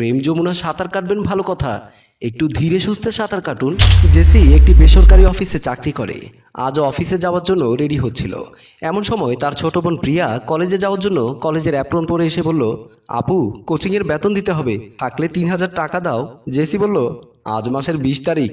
প্রেম যমুনা সাঁতার কাটবেন ভালো কথা। একটু ধীরে সুস্থে সাঁতার কাটুন। জেসি, একটি বেসরকারি অফিসে চাকরি করে। আজও অফিসে যাওয়ার জন্য রেডি হচ্ছিল। এমন সময় তার ছোট বোন প্রিয়া কলেজে যাওয়ার জন্য কলেজের অ্যাপ্রন পরে এসে বলল, আপু, কোচিংয়ের বেতন দিতে হবে। থাকলে তিন হাজার টাকা দাও। জেসি বলল, আজ মাসের বিশ তারিখ।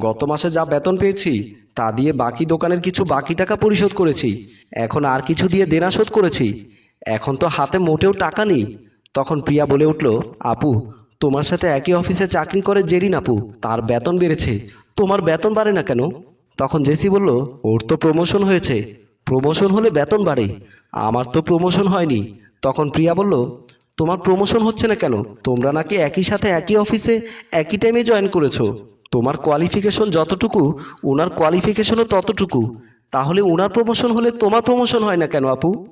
গত মাসে যা বেতন পেয়েছি, তা দিয়ে বাকি দোকানের কিছু বাকি টাকা পরিশোধ করেছি। এখন আর কিছু দিয়ে দেনা শোধ করেছি। এখন তো হাতে মোটেও টাকা নেই। তখন প্রিয়া বলে উঠল, আপু, তোমার সাথে একই অফিসে চাকরি করে জেরিন আপু, তার বেতন বেড়েছে। তোমার বেতন বাড়ে না কেন? তখন জেসি বলল, ওর তো প্রমোশন হয়েছে। প্রমোশন হলে বেতন বাড়ে। আমার তো প্রমোশন হয়নি। তখন প্রিয়া বলল, তোমার প্রমোশন হচ্ছে না কেন? তোমরা নাকি একই সাথে একই অফিসে একই টাইমে জয়েন করেছ। তোমার কোয়ালিফিকেশন যতটুকু ওনার কোয়ালিফিকেশনও ততটুকু। তাহলে ওনার প্রমোশন হলে তোমার প্রমোশন হয় না কেন আপু?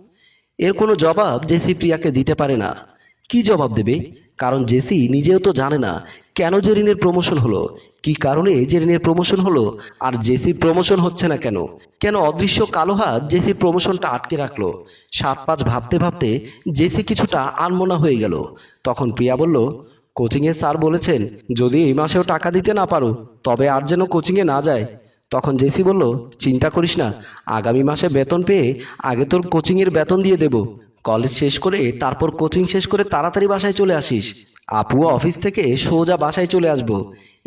এর কোনো জবাব জেসি প্রিয়াকে দিতে পারে না। কি জবাব দেবে? কারণ জেসি নিজেও তো জানে না কেন জেরিনের প্রমোশন হলো। কি কারণে জেরিনের প্রমোশন হলো? আর জেসির প্রমোশন হচ্ছে না কেন? কেন অদৃশ্য কালো হাত জেসির প্রমোশনটা আটকে রাখল? সাত পাঁচ ভাবতে ভাবতে জেসি কিছুটা আনমনা হয়ে গেল। তখন প্রিয়া বলল, কোচিংয়ে স্যার বলেছেন, যদি এই মাসেও টাকা দিতে না পারো, তবে আর যেন কোচিংয়ে না যায়। তখন জেসি বলল, চিন্তা করিস না, আগামী মাসে বেতন পেয়ে আগে তোর কোচিংয়ের বেতন দিয়ে দেব। কলেজ শেষ করে তারপর কোচিং শেষ করে তাড়াতাড়ি বাসায় চলে আসিস। আপুও অফিস থেকে সোজা বাসায় চলে আসব।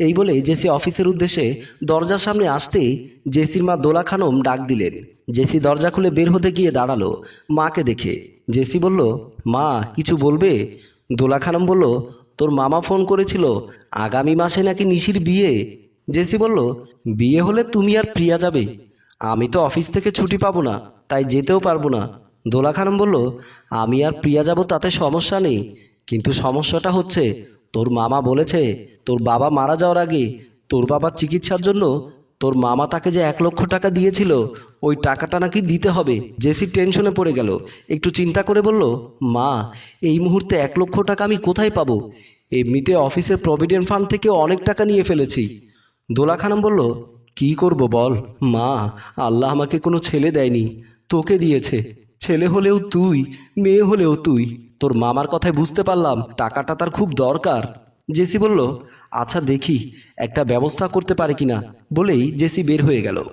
এই বলে জেসি অফিসের উদ্দেশ্যে দরজার সামনে আসতেই জেসির মা দোলা খানম ডাক দিলেন। জেসি দরজা খুলে বের হতে গিয়ে দাঁড়াল, মাকে দেখে। জেসি বলল, মা, কিছু বলবে? দোলা খানম বলল, তোর মামা ফোন করেছিল, আগামী মাসে নাকি নিশির বিয়ে? জেসি বলল, বিয়ে হলে তুমি আর প্রিয়া যাবে। আমি তো অফিস থেকে ছুটি পাবো না, তাই যেতেও পারব না। দোলা খানম বলল, আমি আর প্রিয়া যাব তাতে সমস্যা নেই। কিন্তু সমস্যাটা হচ্ছে, তোর মামা বলেছে, তোর বাবা মারা যাওয়ার আগে তোর বাবার চিকিৎসার জন্য তোর মামা তাকে যে এক লক্ষ টাকা দিয়েছিল, ওই টাকাটা নাকি দিতে হবে। জেসি টেনশনে পড়ে গেল। একটু চিন্তা করে বলল, মা, এই মুহূর্তে এক লক্ষ টাকা আমি কোথায় পাবো? এমনিতে অফিসের প্রভিডেন্ট ফান্ড থেকে অনেক টাকা নিয়ে ফেলেছি। দোলা খানম বলল, কি করব বল? মা, আল্লাহ আমাকে কোনো ছেলে দেয়নি। তোকে দিয়েছে। ছেলে হলেও তুই, মেয়ে হলেও তুই। তোর মামার কথায় বুঝতে পারলাম টাকাটা তার খুব দরকার। জেসি বলল আচ্ছা দেখি, একটা ব্যবস্থা করতে পারে কিনা। বলেই জেসি বের হয়ে গেল।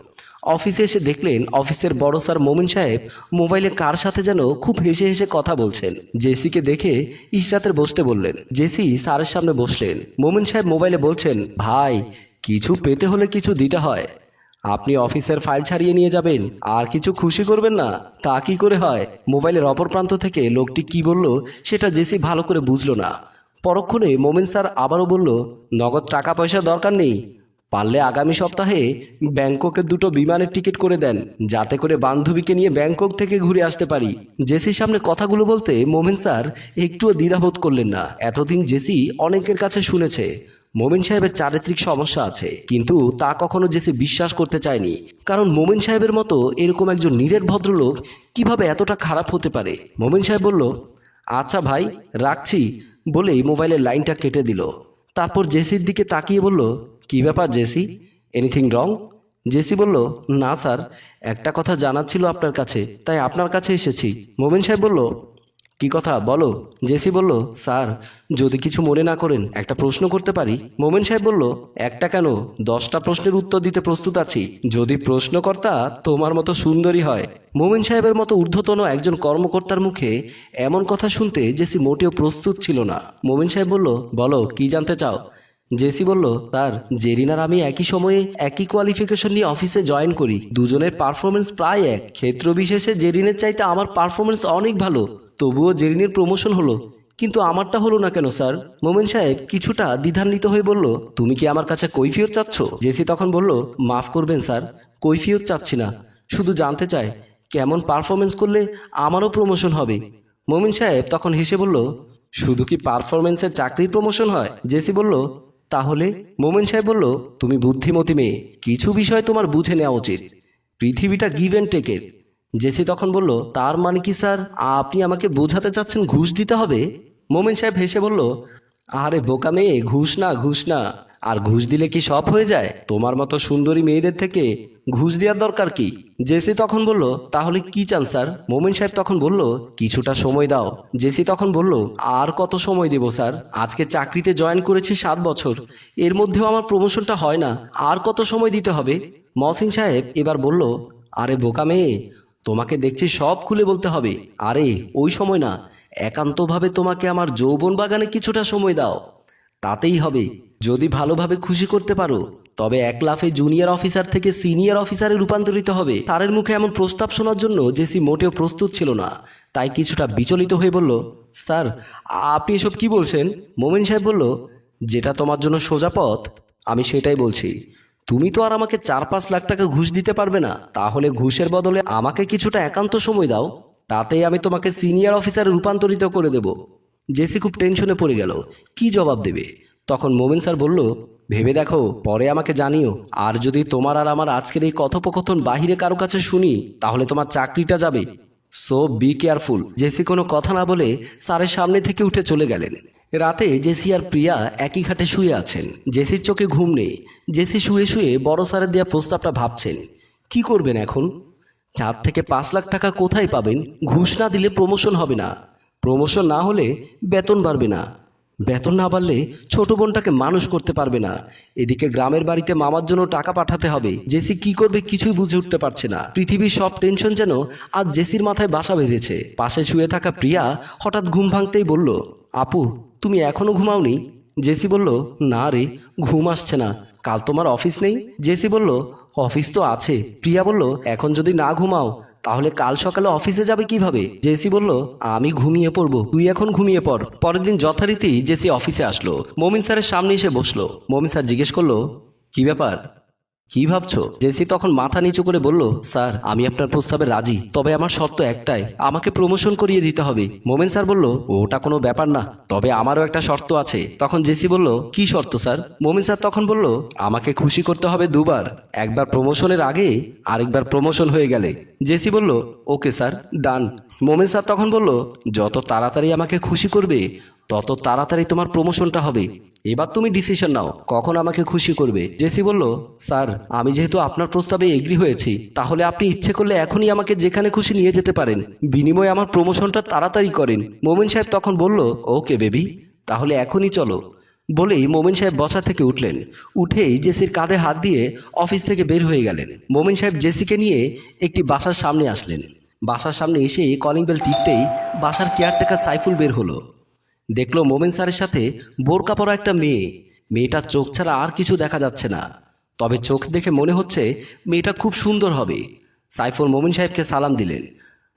অফিসে এসে দেখলেন অফিসের বড় স্যার মোমিন সাহেব মোবাইলে কার সাথে যেন খুব হেসে হেসে কথা বলছেন। জেসিকে দেখে ইশরাতের বসতে বললেন। জেসি স্যারের সামনে বসলেন। মোমিন সাহেব মোবাইলে বলছেন, ভাই, কিছু পেতে হলে কিছু দিতে হয়। আপনি অফিসের ফাইল ছাড়িয়ে নিয়ে যাবেন, আর কিছু খুশি করবেন না। তা কি করে হয়? মোবাইলের অপর প্রান্ত থেকে লোকটি কি বলল, সেটা জেসি ভালো করে বুঝলো না। পরক্ষণে মোমেন স্যার আবারও বলল, নগদ টাকা পয়সা দরকার নেই। পারলে আগামী সপ্তাহে ব্যাংককে দুটো বিমানের টিকিট করে দেন, যাতে করে বান্ধবীকে নিয়ে ব্যাংকক থেকে ঘুরে আসতে পারি। জেসির সামনে কথাগুলো বলতে মোমেন স্যার একটুও দ্বিধাবোধ করলেন না। এতদিন জেসি অনেকের কাছে শুনেছে মোমিন সাহেবের চারিত্রিক সমস্যা আছে, কিন্তু তা কখনো জেসি বিশ্বাস করতে চায়নি। কারণ মোমিন সাহেবের মতো এরকম একজন নিরেট ভদ্রলোক কীভাবে এতটা খারাপ হতে পারে? মোমিন সাহেব বলল আচ্ছা ভাই, রাখছি। বলেই মোবাইলের লাইনটা কেটে দিল। তারপর জেসির দিকে তাকিয়ে বলল, কি ব্যাপার জেসি? এনিথিং রং জেসি বলল, না স্যার, একটা কথা জানার ছিল আপনার কাছে, তাই আপনার কাছে এসেছি। মোমিন সাহেব বলল কি কথা? বলো। জেসি বলল, স্যার, যদি কিছু মনে না করেন, একটা প্রশ্ন করতে পারি? মোমেন সাহেব বলল, একটা কেন? দশটা প্রশ্নের উত্তর দিতে প্রস্তুত আছি। যদি প্রশ্নকর্তা তোমার মতো সুন্দরী হয়। মোমেন সাহেবের মতো ঊর্ধ্বতন একজন কর্মকর্তার মুখে এমন কথা শুনতে জেসি মোটেও প্রস্তুত ছিল না। মোমেন সাহেব বলল, বলো, কি জানতে চাও? জেসি বলল, স্যার জেরিনার আমি একই সময়ে একই কোয়ালিফিকেশন নিয়ে অফিসে জয়েন করি। দুজনের পারফরমেন্স প্রায় এক। ক্ষেত্র বিশেষে জেরিনের চাইতে আমার পারফরমেন্স অনেক ভালো। তবুও জেরিনের প্রমোশন হলো। কিন্তু আমারটা হলো না কেন, স্যার? মোমেন সাহেব কিছুটা দ্বিধান্বিত হয়ে বলল, তুমি কি আমার কাছে কৈফিয়ত চাচ্ছ? জেসি তখন বলল, মাফ করবেন, স্যার, কৈফিয়ত চাচ্ছি না। শুধু জানতে চাই, কেমন পারফরমেন্স করলে আমারও প্রমোশন হবে? মোমিন সাহেব তখন হেসে বলল, শুধু কি পারফরমেন্সের চাকরির প্রমোশন হয়? জেসি বলল, তাহলে? মোমেন সাহেব বলল, তুমি বুদ্ধিমতী মেয়ে, কিছু বিষয় তোমার বুঝে নেওয়া উচিত। পৃথিবীটা গিভ অ্যান্ড টেকের জেসি তখন বলল, তার মানে কি স্যার? আপনি আমাকে বোঝাতে চাচ্ছেন ঘুষ দিতে হবে? মোমেন সাহেব হেসে বলল, আরে বোকা মেয়ে, ঘুষ না ঘুষ না। আর ঘুষ দিলে কি সব হয়ে যায়? তোমার মতো সুন্দরী মেয়েদের থেকে ঘুষ দেওয়ার দরকার কি? জেসি তখন বলল, তাহলে কি চান স্যার? মোমিন সাহেব তখন বলল, কিছুটা সময় দাও। জেসি তখন বলল, আর কত সময় দেব স্যার? আজকে চাকরিতে জয়েন করেছি সাত বছর। এর মধ্যেও আমার প্রমোশনটা হয় না। আর কত সময় দিতে হবে? মহসিন সাহেব এবার বলল, আরে বোকা মেয়ে তোমাকে দেখছি সব খুলে বলতে হবে। আরে, ওই সময় না, একান্তভাবে তোমাকে আমার যৌবন বাগানে কিছুটা সময় দাও। তাতেই হবে। যদি ভালোভাবে খুশি করতে পারো, তবে এক লাফে জুনিয়র অফিসার থেকে সিনিয়র অফিসারে রূপান্তরিত হবে। তারের মুখে এমন প্রস্তাব শোনার জন্য জেসি মোটেও প্রস্তুত ছিল না। তাই কিছুটা বিচলিত হয়ে বলল, স্যার, আপনি এসব কি বলছেন? মোমিন সাহেব বলল, যেটা তোমার জন্য সোজা পথ, আমি সেটাই বলছি। তুমি তো আর আমাকে চার পাঁচ লাখ টাকা ঘুষ দিতে পারবে না। তাহলে ঘুষের বদলে আমাকে কিছুটা একান্ত সময় দাও। তাতেই আমি তোমাকে সিনিয়র অফিসারে রূপান্তরিত করে দেব। জেসি খুব টেনশনে পড়ে গেল। কি জবাব দেবে? তখন মোমেন স্যার বলল, ভেবে দেখো, পরে আমাকে জানিও। আর যদি তোমার আর আমার আজকের এই কথোপকথন বাহিরে কারও কাছে শুনি, তাহলে তোমার চাকরিটা যাবে। সো বি কেয়ারফুল জেসি কোনো কথা না বলে স্যারের সামনে থেকে উঠে চলে গেলেন। রাতে জেসি আর প্রিয়া একই ঘাটে শুয়ে আছেন। জেসির চোখে ঘুম নেই। জেসি শুয়ে শুয়ে বড় স্যারের দেওয়া প্রস্তাবটা ভাবছেন। কি করবেন এখন? চার থেকে পাঁচ লাখ টাকা কোথায় পাবেন? ঘুষ না দিলে প্রমোশন হবে না। প্রমোশন না হলে বেতন বাড়বে না। বেতন না বাড়লে ছোট বোনটাকে মানুষ করতে পারবে না। এদিকে গ্রামের বাড়িতে মামার জন্য টাকা পাঠাতে হবে। জেসি কি করবে কিছুই বুঝে উঠতে পারছে না। পৃথিবীর সব টেনশন যেন আজ জেসির মাথায় বাসা বেঁধেছে। পাশে শুয়ে থাকা প্রিয়া হঠাৎ ঘুম ভাঙতেই বলল, আপু, তুমি এখনও ঘুমাওনি? জেসি বলল, না রে, ঘুম আসছে না। কাল তোমার অফিস নেই? জেসি বলল, অফিস তো আছে। প্রিয়া বলল, এখন যদি না ঘুমাও তাহলে কাল সকালে অফিসে যাবে কীভাবে? জেসি বলল, আমি ঘুমিয়ে পড়ব। তুই এখন ঘুমিয়ে পড়। পরের দিন যথারীতি জেসি অফিসে আসলো। মমিন স্যারের সামনে এসে বসল। মমিন স্যার জিজ্ঞেস করল, কি ব্যাপার? কি ভাবছ? জেসি তখন মাথা নিচু করে বলল, স্যার, আমি আপনার প্রস্তাবে রাজি, তবে আমার শর্ত একটাই, আমাকে প্রমোশন করিয়ে দিতে হবে। মোমেন স্যার বলল, ওটা কোনো ব্যাপার না, তবে আমারও একটা শর্ত আছে। তখন জেসি বলল, কি শর্ত, স্যার? মোমেন স্যার তখন বলল, আমাকে খুশি করতে হবে দুবার, একবার প্রমোশনের আগে, আরেকবার প্রমোশন হয়ে গেলে। জেসি বলল, ওকে, স্যার, ডান। মোমেন স্যার তখন বলল, যত তাড়াতাড়ি আমাকে খুশি করবে তত তাড়াতাড়ি তোমার প্রমোশনটা হবে। এবার তুমি ডিসিশন নাও, কখন আমাকে খুশি করবে। জেসি বলল, স্যার, আমি যেহেতু আপনার প্রস্তাবে এগ্রি হয়েছি, তাহলে আপনি ইচ্ছে করলে এখনই আমাকে যেখানে খুশি নিয়ে যেতে পারেন। বিনিময়ে আমার প্রমোশনটা তাড়াতাড়ি করেন। মোমেন সাহেব তখন বলল, ওকে বেবি, তাহলে এখনই চলো। বলেই মোমেন সাহেব বসা থেকে উঠলেন। উঠেই জেসির কাঁধে হাত দিয়ে অফিস থেকে বের হয়ে গেলেন। মোমেন সাহেব জেসিকে নিয়ে একটি বাসার সামনে আসলেন। বাসার সামনে এসে কলিং বেল টিপতেই বাসার কেয়ারটেকার সাইফুল বের হলো। দেখল মোমেন স্যারের সাথে বোরকা পরা একটা মেয়ে। মেয়েটার চোখ ছাড়া আর কিছু দেখা যাচ্ছে না। তবে চোখ দেখে মনে হচ্ছে মেয়েটা খুব সুন্দর হবে। সাইফুল মোমিন সাহেবকে সালাম দিলেন।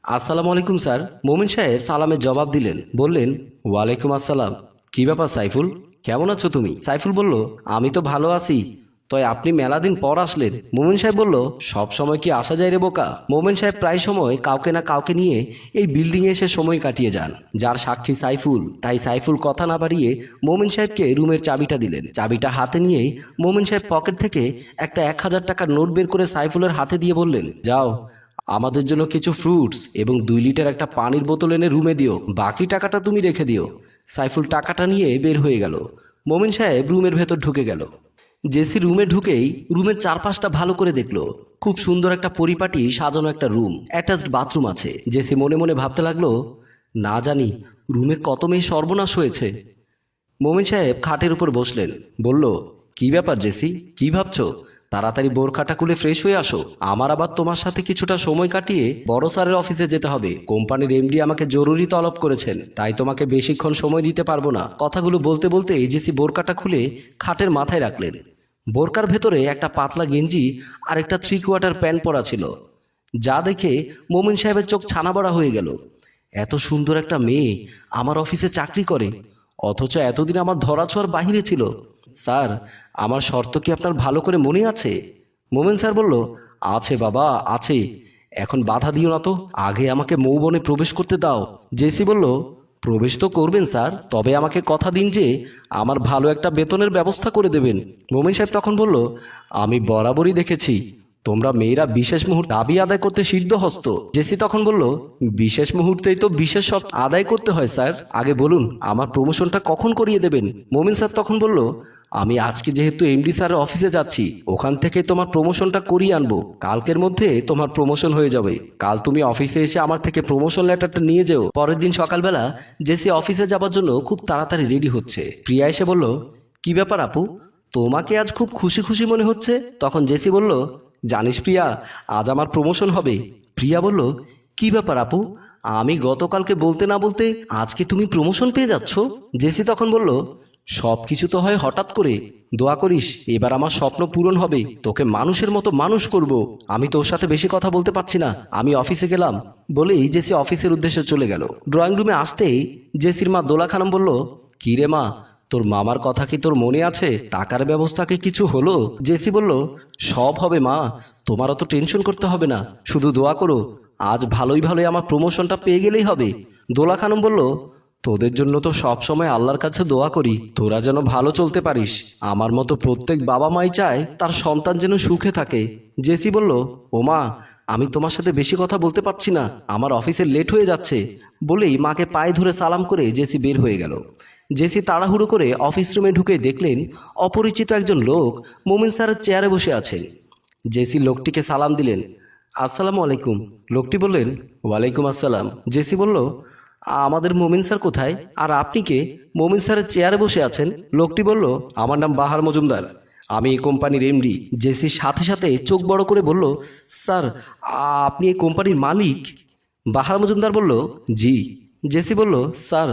আসসালামু আলাইকুম স্যার। মোমিন সাহেব সালামের জবাব দিলেন। বললেন, ওয়ালাইকুম আসসালাম। কি ব্যাপার সাইফুল? কেমন আছো তুমি? সাইফুল বলল, আমি তো ভালো আছি। তয় আপনি মেলা দিন পর আসলেন। মোমেন সাহেব বলল, সব সময় কি আসা যায় রে বোকা? মোমেন সাহেব প্রায় সময় কাউকে না কাউকে নিয়ে এই বিল্ডিং এ এসে সময় কাটিয়ে যান। যার সাক্ষী সাইফুল, তাই সাইফুল কথা না বাড়িয়ে মোমেন সাহেবকে রুমের চাবিটা দিলেন। চাবিটা হাতে নিয়েই মোমেন সাহেব পকেট থেকে একটা এক হাজার টাকার নোট বের করে সাইফুলের হাতে দিয়ে বললেন, যাও, আমাদের জন্য কিছু ফ্রুটস এবং দুই লিটার একটা পানির বোতল এনে রুমে দিও। বাকি টাকাটা তুমি রেখে দিও। সাইফুল টাকাটা নিয়ে বের হয়ে গেল। মোমিন সাহেব রুমের ভেতর ঢুকে গেল। জেসি রুমে ঢুকেই রুমের চারপাশটা ভালো করে দেখল। খুব সুন্দর একটা পরিপাটি, সাজানো একটা রুম অ্যাটাচড বাথরুম আছে। জেসি মনে মনে ভাবতে লাগল, না জানি, রুমে কত মেয়ে সর্বনাশ হয়েছে? মোমিন সাহেব খাটের উপর বসলেন। বলল, কি ব্যাপার জেসি? কি ভাবছ? তাড়াতাড়ি বোরখাটা খুলে ফ্রেশ হয়ে আসো। আমার আবার তোমার সাথে কিছুটা সময় কাটিয়ে বড় স্যারের অফিসে যেতে হবে। কোম্পানির এমডি আমাকে জরুরি তলব করেছেন তাই তোমাকে বেশিক্ষণ সময় দিতে পারব না। কথাগুলো বলতে বলতে জেসি বোরকাটা খুলে খাটের মাথায় রাখলেন। বোরকার ভেতরে একটা পাতলা গেঞ্জি আর একটা থ্রি কোয়ার্টার প্যান্ট পরা ছিল। যা দেখে মোমিন সাহেবের চোখ ছানা বড়া হয়ে গেল। এত সুন্দর একটা মেয়ে আমার অফিসে চাকরি করে অথচ এতদিন আমার ধরাছোঁয়ার বাহিরে ছিল। স্যার, আমার শর্ত কি আপনার ভালো করে মনে আছে? মোমেন স্যার বলল, আছে বাবা, আছে। এখন বাধা দিও না তো, আগে আমাকে মৌবনে প্রবেশ করতে দাও। জেসি বলল, প্রবেশ তো করবেন স্যার, তবে আমাকে কথা দিন যে আমার ভালো একটা বেতনের ব্যবস্থা করে দেবেন। মোমেন সাহেব তখন বলল, আমি বরাবরই দেখেছি। তোমরা মেয়েরা বিশেষ মুহূর্তে দাবি আদায় করতে সিদ্ধ হস্ত। জেসি তখন বলল, বিশেষ মুহূর্তেই তো বিশেষ সব আদায় করতে হয়, স্যার। আগে বলুন, আমার প্রমোশনটা কখন করিয়ে দেবেন? মোমিন স্যার তখন বলল, আমি আজকে যেহেতু এমডি স্যারের অফিসে যাচ্ছি, ওখান থেকে তোমার প্রমোশনটা করিয়ে আনব। কালকের মধ্যে তোমার প্রমোশন হয়ে যাবে। কাল তুমি অফিসে এসে আমার থেকে প্রমোশন লেটারটা নিয়ে যেও। পরের দিন সকালবেলা জেসি অফিসে যাবার জন্য খুব তাড়াতাড়ি রেডি হচ্ছে। প্রিয়া এসে বলল, কি ব্যাপার আপু? তোমাকে আজ খুব খুশি খুশি মনে হচ্ছে? তখন জেসি বলল জানিস প্রিয়া, আজ আমার প্রমোশন হবে। প্রিয়া বলল, কি ব্যাপার আপু? আমি গতকালকে বলতে না বলতে আজকে তুমি প্রমোশন পেয়ে যাচ্ছ? জেসি তখন বলল সব কিছু তো হয় হঠাৎ করে। দোয়া করিস, এবার আমার স্বপ্ন পূরণ হবে। তোকে মানুষের মতো মানুষ করব। আমি তোর সাথে বেশি কথা বলতে পারছি না। আমি অফিসে গেলাম। বলেই জেসি অফিসের উদ্দেশ্যে চলে গেল। ড্রয়িং রুমে আসতেই জেসির মা দোলা খানম বলল, কি রে মা তোর মামার কথা কি তোর মনে আছে? টাকার ব্যবস্থা কি কিছু হলো? জেসি বলল, সব হবে মা, তোমার অত টেনশন করতে হবে না, শুধু দোয়া করো, আজ ভালোই ভালোই আমার প্রমোশনটা পেয়ে গেলেই হবে। দোলা খানম বলল, তোদের জন্য তো সব সময় আল্লাহর কাছে দোয়া করি, তোরা যেন ভালো চলতে পারিস। আমার মতো প্রত্যেক বাবা মাই চায় তার সন্তান যেন সুখে থাকে। জেসি বলল ওমা আমি তোমার সাথে বেশি কথা বলতে পারছি না, আমার অফিসে লেট হয়ে যাচ্ছে। বলেই মাকে পায়ে ধরে সালাম করে জেসি বের হয়ে গেল। জেসি তাড়াহুড়ো করে অফিস রুমে ঢুকে দেখলেন অপরিচিত একজন লোক মোমিন স্যারের চেয়ারে বসে আছেন। জেসি লোকটিকে সালাম দিলেন। আসসালামু আলাইকুম। লোকটি বললেন, ওয়ালাইকুম আসসালাম। জেসি বলল, আমাদের মোমিন স্যার কোথায়? আর আপনি কে? মোমিন স্যারের চেয়ারে বসে আছেন? লোকটি বলল, আমার নাম বাহার মজুমদার। আমি এই কোম্পানির এমডি। জেসির সাথে সাথে চোখ বড় করে বলল, স্যার আপনি এই কোম্পানির মালিক? বাহার মজুমদার বলল, জি। জেসি বলল, স্যার,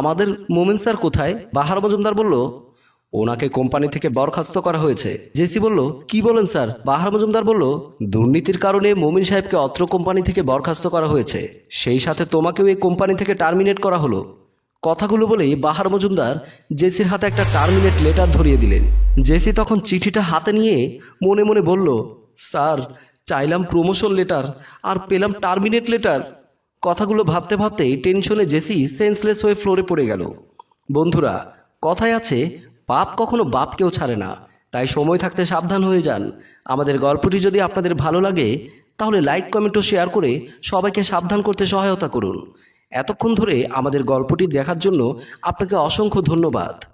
আমাদের মোমিন স্যার কোথায়? বাহার মজুমদার বলল, ওনাকে কোম্পানি থেকে বরখাস্ত করা হয়েছে। জেসি বলল, কি বলেন স্যার? বাহার মজুমদার বলল, দুর্নীতির কারণে মোমিন সাহেবকে অত্র কোম্পানি থেকে বরখাস্ত করা হয়েছে। সেই সাথে তোমাকেও এই কোম্পানি থেকে টার্মিনেট করা হলো। কথাগুলো বলেই বাহার মজুমদার জেসির হাতে একটা টার্মিনেট লেটার ধরিয়ে দিলেন। জেসি তখন চিঠিটা হাতে নিয়ে মনে মনে বলল, স্যার, চাইলাম প্রমোশন লেটার আর পেলাম টার্মিনেট লেটার কথাগুলো ভাবতে ভাবতেই টেনশনে জেসি সেন্সলেস হয়ে ফ্লোরে পড়ে গেল। বন্ধুরা, কথায় আছে, পাপ কখনো বাপকেও ছাড়ে না। তাই সময় থাকতে সাবধান হয়ে যান। আমাদের গল্পটি যদি আপনাদের ভালো লাগে, তাহলে লাইক, কমেন্ট ও শেয়ার করে সবাইকে সাবধান করতে সহায়তা করুন। এতক্ষণ ধরে আমাদের গল্পটি দেখার জন্য আপনাকে অসংখ্য ধন্যবাদ।